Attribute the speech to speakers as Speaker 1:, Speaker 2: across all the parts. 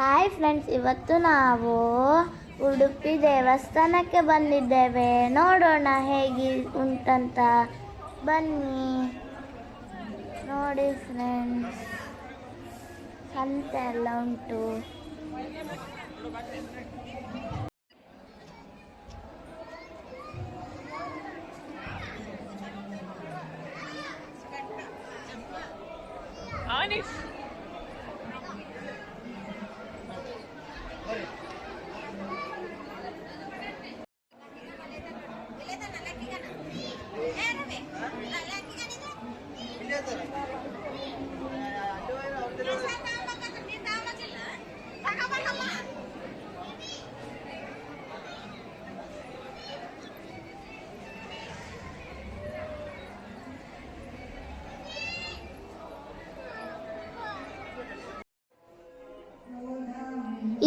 Speaker 1: Hi friends, ಇವತ್ತು ನಾವು ಉಡುಪಿ ದೇವಸ್ಥಾನಕ್ಕೆ ಬಂದಿದ್ದೇವೆ. ನೋಡೋಣ ಹೇಗೆ ಉಂಟಂತ. ಬನ್ನಿ. ನೋಡಿ ಫ್ರೆಂಡ್ಸ್, ಸಂತೆ ಎಲ್ಲ ಉಂಟು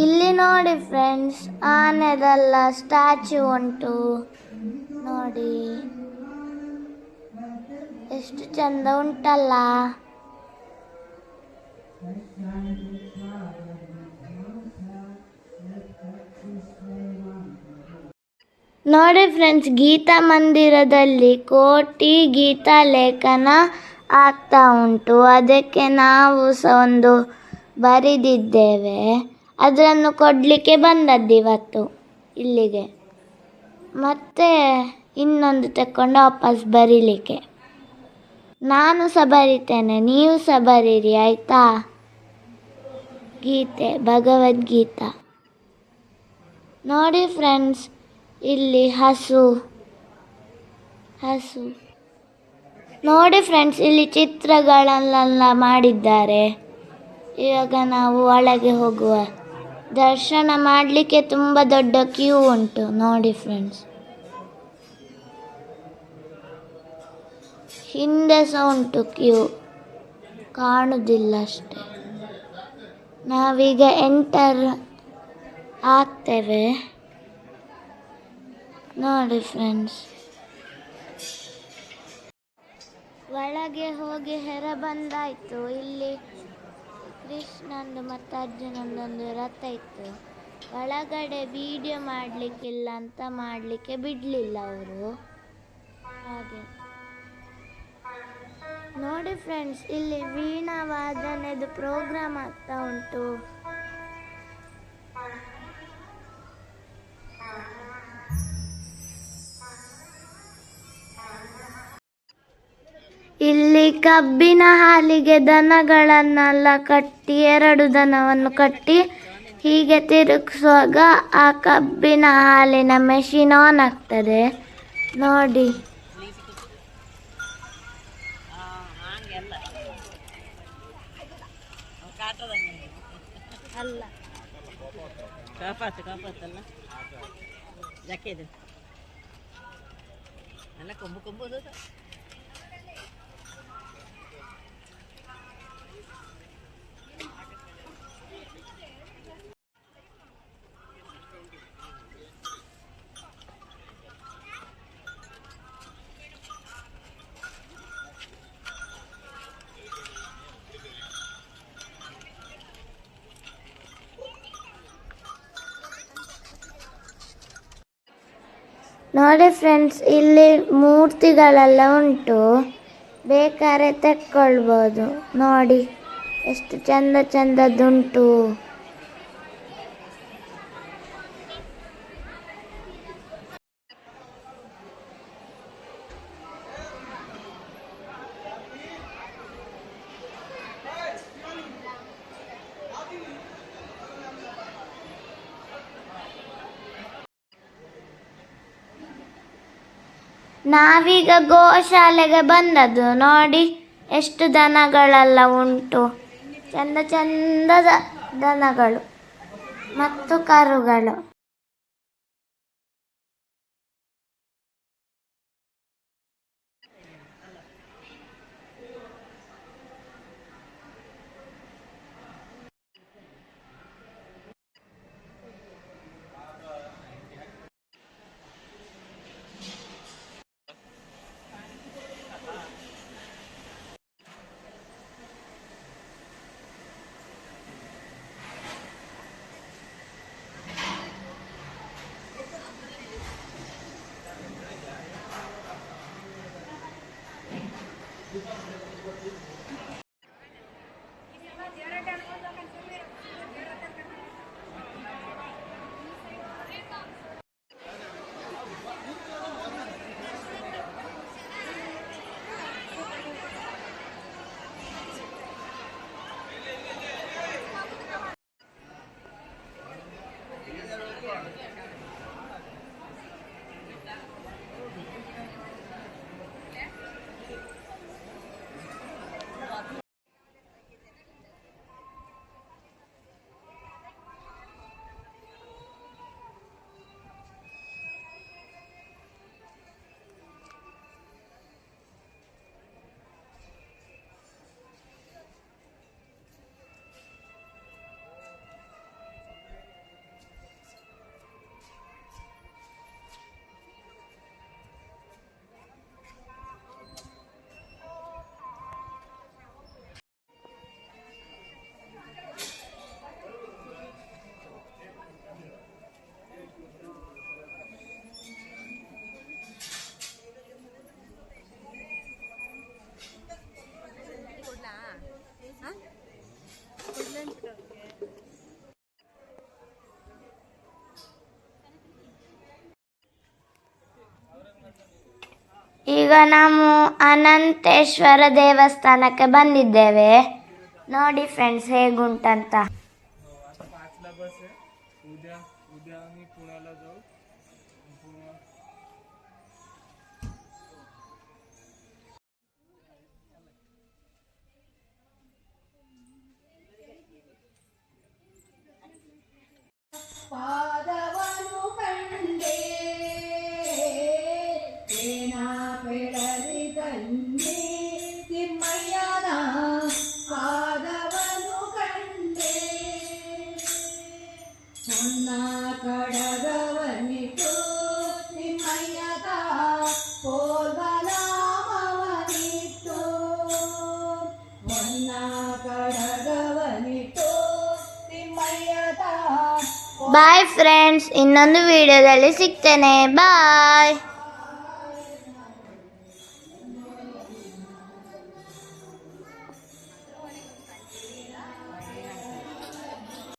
Speaker 1: ಇಲ್ಲಿ ನೋಡಿ ಫ್ರೆಂಡ್ಸ್ ಆನೆದೆಲ್ಲ ಸ್ಟ್ಯಾಚು ಉಂಟು. ನೋಡಿ. ಎಷ್ಟು ಚಂದ ಉಂಟಲ್ಲ. ನೋಡಿ ಫ್ರೆಂಡ್ಸ್ ಗೀತಾ ಮಂದಿರದಲ್ಲಿ ಕೋಟಿ ಗೀತಾ ಲೇಖನ ಆಗ್ತಾ ಉಂಟು. ಅದಕ್ಕೆ ನಾವು ಸಹ ಒಂದು ಬರೆದಿದ್ದೇವೆ. ಅದನ್ನು ಕೊಡಲಿಕ್ಕೆ ಬಂದದ್ದು ಇವತ್ತು ಇಲ್ಲಿಗೆ. ಮತ್ತೆ ಇನ್ನೊಂದು ತಕ್ಕೊಂಡು ವಾಪಸ್ ಬರೀಲಿಕ್ಕೆ. ನಾನು ಸಹ ಬರಿತೇನೆ, ನೀವು ಸಹ ಬರೀರಿ, ಆಯಿತಾ? ಗೀತೆ, ಭಗವದ್ಗೀತಾ. ನೋಡಿ ಫ್ರೆಂಡ್ಸ್, ಇಲ್ಲಿ ಹಸು ಹಸು. ನೋಡಿ ಫ್ರೆಂಡ್ಸ್, ಇಲ್ಲಿ ಚಿತ್ರಗಳಲ್ಲೆಲ್ಲ ಮಾಡಿದ್ದಾರೆ. ಇವಾಗ ನಾವು ಒಳಗೆ ಹೋಗುವ. ದರ್ಶನ ಮಾಡಲಿಕ್ಕೆ ತುಂಬ ದೊಡ್ಡ ಕ್ಯೂ ಉಂಟು. ನೋಡಿ ಫ್ರೆಂಡ್ಸ್ ಹಿಂದೆ ಸಹ ಉಂಟು ಕ್ಯೂ. ಕಾಣುವುದಿಲ್ಲ ಅಷ್ಟೆ. ನಾವೀಗ ಎಂಟರ್ ಆಗ್ತೇವೆ. ನೋಡಿ ಫ್ರೆಂಡ್ಸ್ ಒಳಗೆ ಹೋಗಿ ಹೆರ ಬಂದಾಯ್ತು. ಇಲ್ಲಿ ಕೃಷ್ಣಂದು ಮತ್ತು ಅರ್ಜುನಂದೊಂದು ರಥ ಇತ್ತು. ಒಳಗಡೆ ವಿಡಿಯೋ ಮಾಡಲಿಕ್ಕಿಲ್ಲ ಅಂತ ಮಾಡಲಿಕ್ಕೆ ಬಿಡಲಿಲ್ಲ ಅವರು. ಹಾಗೆ. ನೋಡಿ ಫ್ರೆಂಡ್ಸ್ ಇಲ್ಲಿ ವೀಣಾ ವಾದನೆದು ಪ್ರೋಗ್ರಾಮ್ ಆಗ್ತಾ ಉಂಟು. ಇಲ್ಲಿ ಕಬ್ಬಿನ ಹಾಲಿಗೆ ದನಗಳನ್ನೆಲ್ಲ ಕಟ್ಟಿ ಎರಡು ದನವನ್ನು ಕಟ್ಟಿ ಹೀಗೆ ತಿರುಗಿಸುವಾಗ ಆ ಕಬ್ಬಿನ ಹಾಲಿನ ಮೆಷಿನ್ ಆನ್ ಆಗ್ತದೆ. ನೋಡಿ. ಅಲ್ಲ. ನೋಡಿ ಫ್ರೆಂಡ್ಸ್ ಇಲ್ಲಿ ಮೂರ್ತಿಗಳೆಲ್ಲ ಉಂಟು. ಬೇಕಾದ್ರೆ ತೆಕ್ಕೊಳ್ಬೋದು. ನೋಡಿ ಎಷ್ಟು ಚಂದ ಚಂದದ್ದುಂಟು. ನಾವೀಗ ಗೋಶಾಲೆಗೆ ಬಂದದ್ದು. ನೋಡಿ ಎಷ್ಟು ದನಗಳೆಲ್ಲ ಉಂಟು. ಚಂದ ಚಂದದ ದನಗಳು ಮತ್ತು ಕರುಗಳು. ಈಗ ನಾವು ಅನಂತೇಶ್ವರ ದೇವಸ್ಥಾನಕ್ಕೆ ಬಂದಿದ್ದೇವೆ ನೋಡಿ ಫ್ರೆಂಡ್ಸ್ ಹೇಗುಂಟಂತ
Speaker 2: पाचला बस आहे उद्या उद्या आम्ही पुण्याला जाऊ पुण्या
Speaker 3: ನನ್ನ ಕಡಗವನಿತು ನಿಮ್ಮಯ್ಯದ ಪೋಲ್ಬಲಾಮವನಿತ್ತು ನನ್ನ ಕಡಗವನಿತು ನಿಮ್ಮಯ್ಯದ
Speaker 1: ಬಾಯ್ ಫ್ರೆಂಡ್ಸ್ ಇನ್ನೊಂದು ವಿಡಿಯೋದಲ್ಲಿ ಸಿಗ್ತೇನೆ. ಬಾಯ್